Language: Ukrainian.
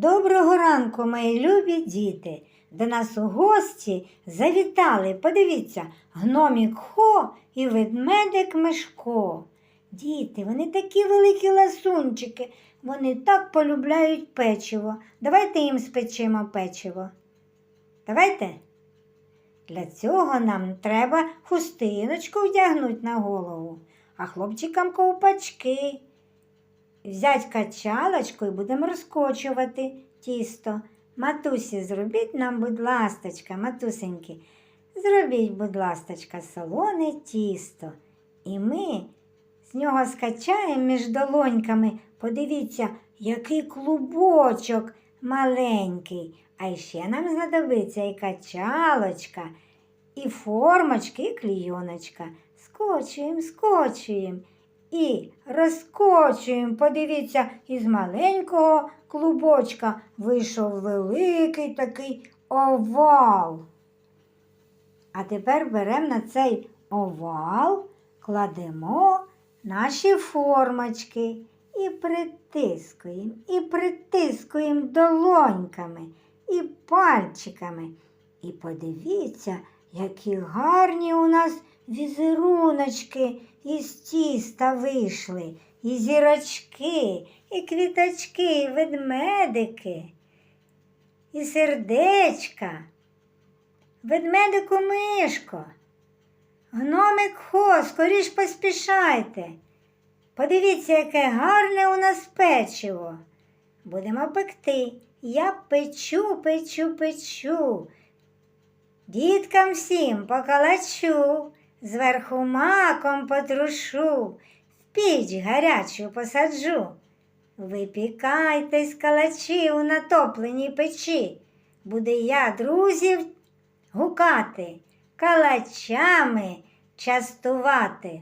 Доброго ранку, мої любі діти. До нас у гості завітали. Подивіться, гномік Хо і ведмедик Мишко. Діти, вони такі великі ласунчики, вони так полюбляють печиво. Давайте їм спечемо печиво. Давайте. Для цього нам треба хустиночку вдягнути на голову, а хлопчикам ковпачки. Взять качалочку і будемо розкочувати тісто. Матусі, зробіть нам, будь ласточка, матусеньки, зробіть, будь ласточка, солоне тісто. І ми з нього скачаємо між долоньками. Подивіться, який клубочок маленький. А ще нам знадобиться і качалочка, і формочки, і клійоночка. Скочуємо, скочуємо і розкочуємо. Подивіться, із маленького клубочка вийшов великий такий овал. А тепер беремо на цей овал, кладемо наші формочки і притискуємо, і притискуємо долоньками і пальчиками. І подивіться, які гарні у нас візеруночки із тіста вийшли, і зірочки, і квіточки, і ведмедики, і сердечка, ведмедику мишко, гномик хо, скоріш поспішайте. Подивіться, яке гарне у нас печиво. Будемо пекти. Я печу, печу, печу. Діткам всім покалачу, зверху маком потрушу, в піч гарячу посаджу. Випікайтесь калачі у натопленій печі. Буде я друзів гукати, калачами частувати.